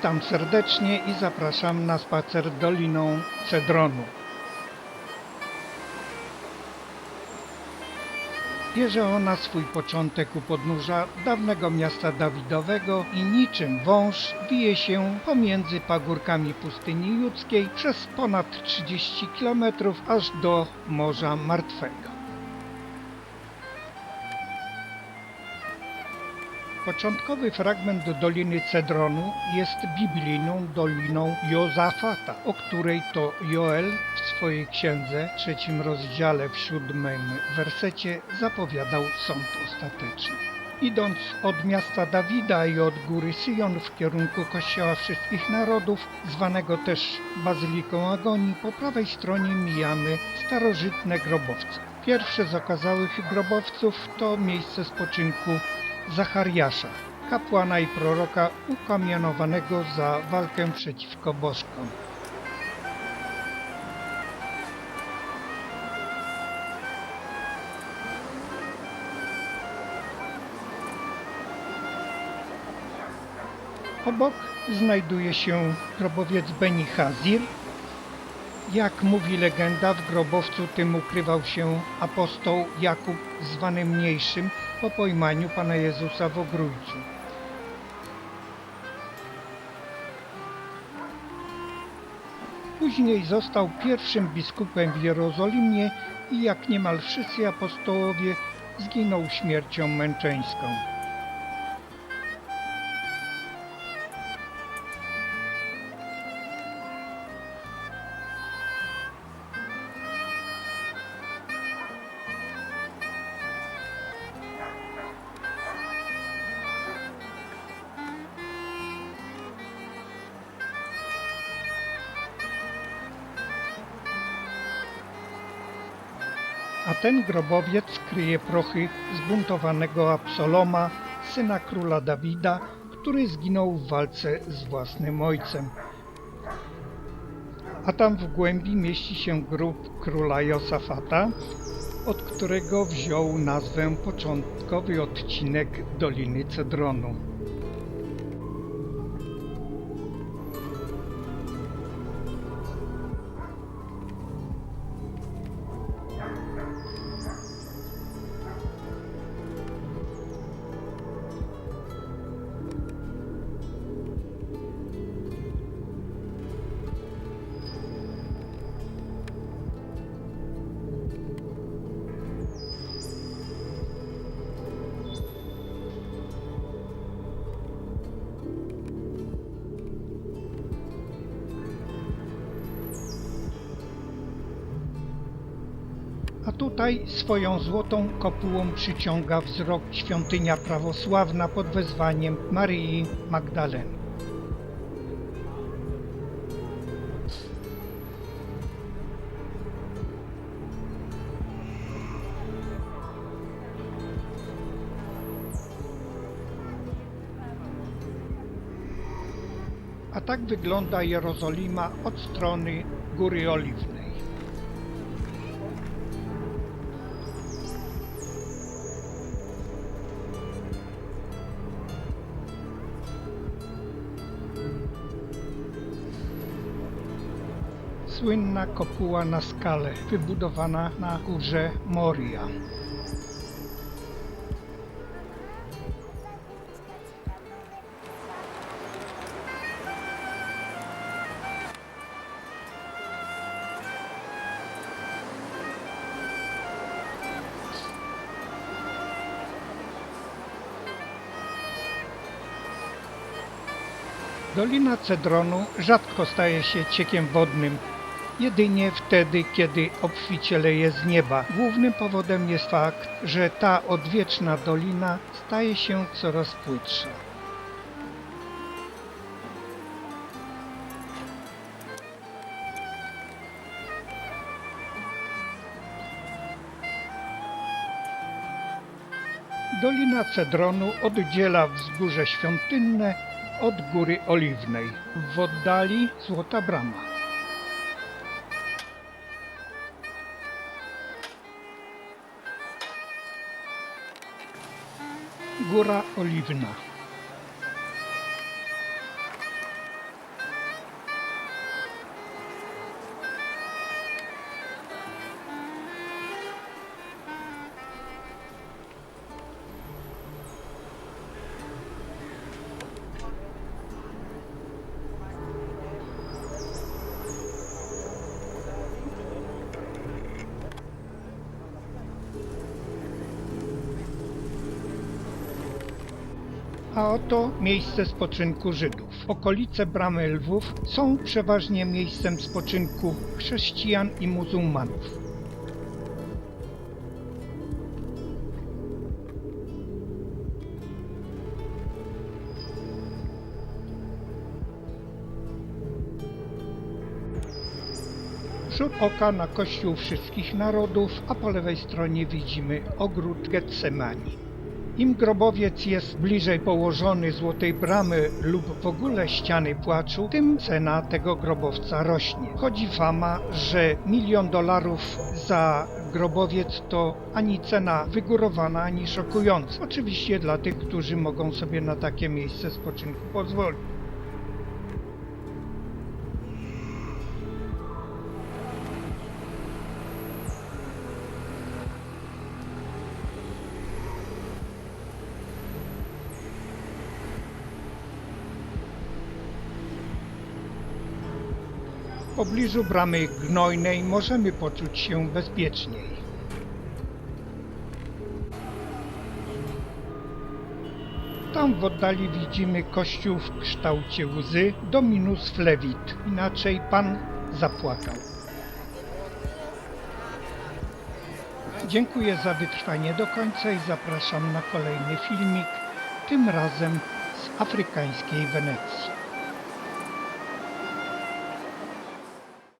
Witam serdecznie i zapraszam na spacer Doliną Cedronu. Bierze ona swój początek u podnóża dawnego miasta Dawidowego i niczym wąż wije się pomiędzy pagórkami pustyni judzkiej przez ponad 30 km aż do Morza Martwego. Początkowy fragment Doliny Cedronu jest biblijną Doliną Jozafata, o której to Joel w swojej księdze, trzecim rozdziale w siódmym wersecie zapowiadał sąd ostateczny. Idąc od miasta Dawida i od góry Syjon w kierunku Kościoła Wszystkich Narodów, zwanego też Bazyliką Agonii, po prawej stronie mijamy starożytne grobowce. Pierwsze z okazałych grobowców to miejsce spoczynku Zachariasza, kapłana i proroka ukamienowanego za walkę przeciwko bożkom. Obok znajduje się grobowiec Beni Hazir. Jak mówi legenda, w grobowcu tym ukrywał się apostoł Jakub, zwany Mniejszym, po pojmaniu Pana Jezusa w Ogrójcu. Później został pierwszym biskupem w Jerozolimie i jak niemal wszyscy apostołowie zginął śmiercią męczeńską. A ten grobowiec kryje prochy zbuntowanego Absaloma, syna króla Dawida, który zginął w walce z własnym ojcem. A tam w głębi mieści się grób króla Josafata, od którego wziął nazwę początkowy odcinek Doliny Cedronu. A tutaj swoją złotą kopułą przyciąga wzrok świątynia prawosławna pod wezwaniem Maryi Magdaleny. A tak wygląda Jerozolima od strony Góry Oliwnej. Słynna kopuła na skale, wybudowana na górze Moria. Dolina Cedronu rzadko staje się ciekiem wodnym, jedynie wtedy, kiedy obficie leje z nieba. Głównym powodem jest fakt, że ta odwieczna dolina staje się coraz płytsza. Dolina Cedronu oddziela wzgórze świątynne od Góry Oliwnej. W oddali Złota Brama. Gora Olivina. A oto miejsce spoczynku Żydów. Okolice Bramy Lwów są przeważnie miejscem spoczynku chrześcijan i muzułmanów. Rzut oka na Kościół Wszystkich Narodów, a po lewej stronie widzimy ogród Getsemani. Im grobowiec jest bliżej położony złotej bramy lub w ogóle ściany płaczu, tym cena tego grobowca rośnie. Chodzi fama, że milion dolarów za grobowiec to ani cena wygórowana, ani szokująca. Oczywiście dla tych, którzy mogą sobie na takie miejsce spoczynku pozwolić. Pobliżu bramy gnojnej możemy poczuć się bezpieczniej. Tam w oddali widzimy kościół w kształcie łzy Dominus Flevit, inaczej Pan zapłakał. Dziękuję za wytrwanie do końca i zapraszam na kolejny filmik, tym razem z afrykańskiej Wenecji.